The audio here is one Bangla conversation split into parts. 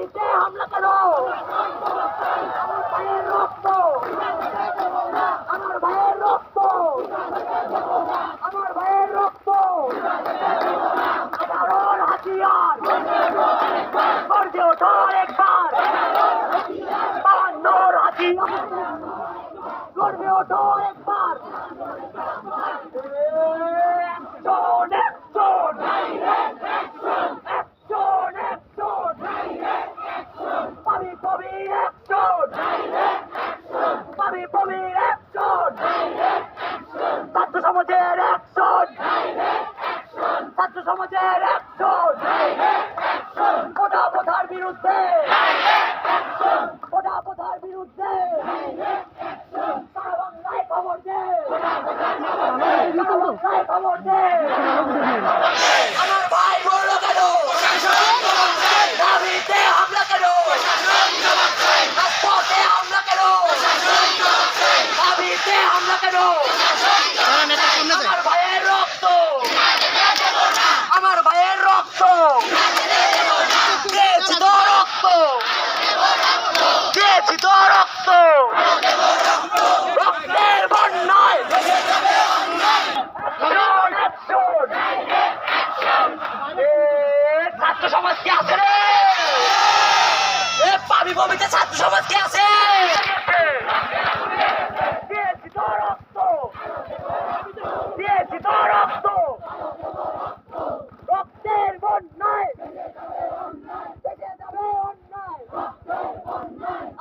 দাবিতে হামলা কেন? আমার ভাইয়ের রক্ত। আমার ভাইয়ের রক্ত। আমার ভাইয়ের রক্ত সাধারণ হাতিয়ার। গর্জে ওঠো একবার। বাহান্নর হাতিয়ার। পাবি একজন ছাত্র সমাজের একজন ছাত্র সমাজের একজন কোটা প্রথার বিরুদ্ধে কোটা প্রথার বিরুদ্ধে খবর দে খবর দে আমার ভাই বলল কেন দাবিতে হামলা কেন রাজপথে হামলা কেন দাবিতে হামলা কেন আমার ভাইয়ের রক্ত। আমার ভাইয়ের রক্ত। রক্ত। রক্তের বন্যায়। ছাত্র সমাজ কি আছে রে? পাবি বমিতে ছাত্র সমাজ কি আছে দিয়েছি তো রক্ত দিয়েছি তো রক্ত রক্তের বন্যায় বেঁচে যাবে অন্যায়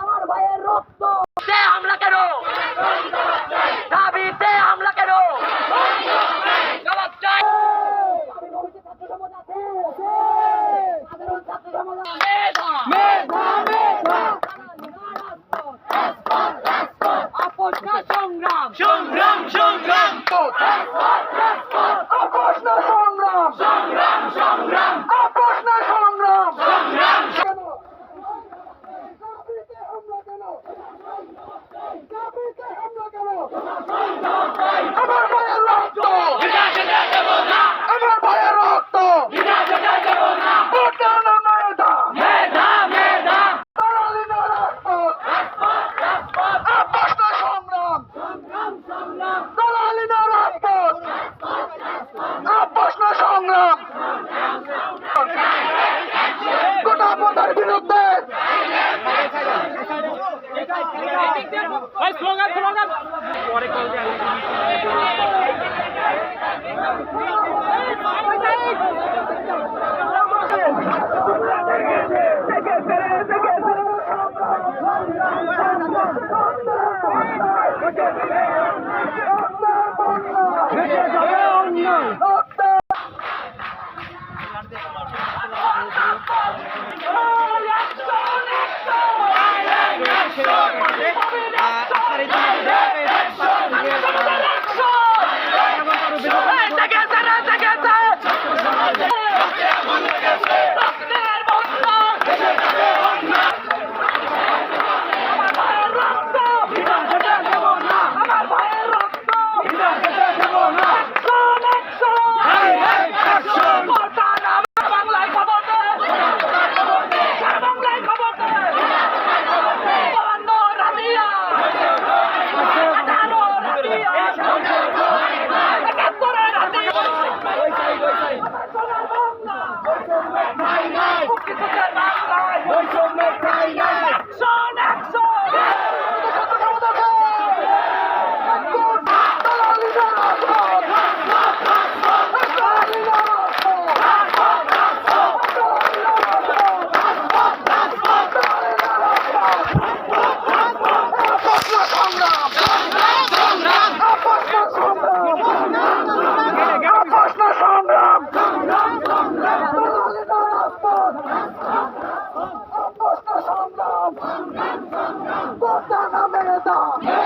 আমার ভাইয়ের রক্ত তে হামলা কেন দাবিতে হামলা কেন জবাব চাই আমি বলছি ছাত্র সমাজ আছে সাধারণ ছাত্র সমাজ আছে মেধা মেধা আপোষ না সংগ্রাম সংগ্রাম সংগ্রাম না সংগ্রাম সংগ্রাম সংগ্রাম স্লোগান স্লোগান পরে কল রক্তের বন্যা Stop!